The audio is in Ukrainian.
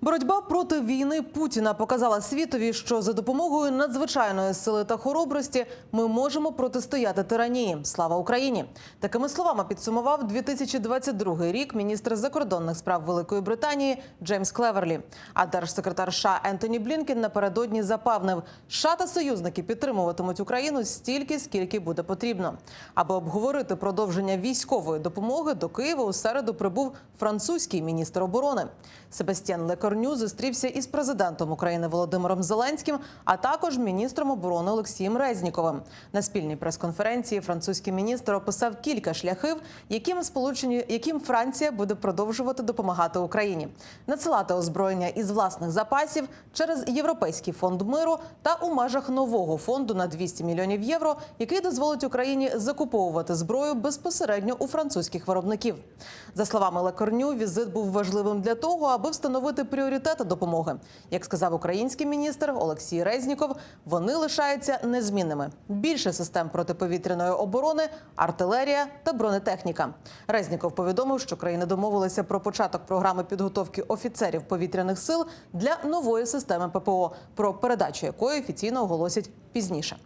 Боротьба проти війни Путіна показала світові, що за допомогою надзвичайної сили та хоробрості ми можемо протистояти тиранії. Слава Україні! Такими словами підсумував 2022 рік міністр закордонних справ Великої Британії Джеймс Клеверлі. А держсекретар США Ентоні Блінкен напередодні запевнив, США та союзники підтримуватимуть Україну стільки, скільки буде потрібно. Аби обговорити продовження військової допомоги до Києва у середу прибув французький міністр оборони. Себастьян Лекорню зустрівся із президентом України Володимиром Зеленським, а також міністром оборони Олексієм Резніковим. На спільній прес-конференції французький міністр описав кілька шляхів, яким сполучені яким Франція буде продовжувати допомагати Україні, надсилати озброєння із власних запасів через Європейський фонд миру та у межах нового фонду на 200 мільйонів євро, який дозволить Україні закуповувати зброю безпосередньо у французьких виробників. За словами Лекорню, візит був важливим для того, аби встановити пріоритети допомоги. Як сказав український міністр Олексій Резніков, вони лишаються незмінними. Більше систем протиповітряної оборони, артилерія та бронетехніка. Резніков повідомив, що країни домовилися про початок програми підготовки офіцерів повітряних сил для нової системи ППО, про передачу якої офіційно оголосять пізніше.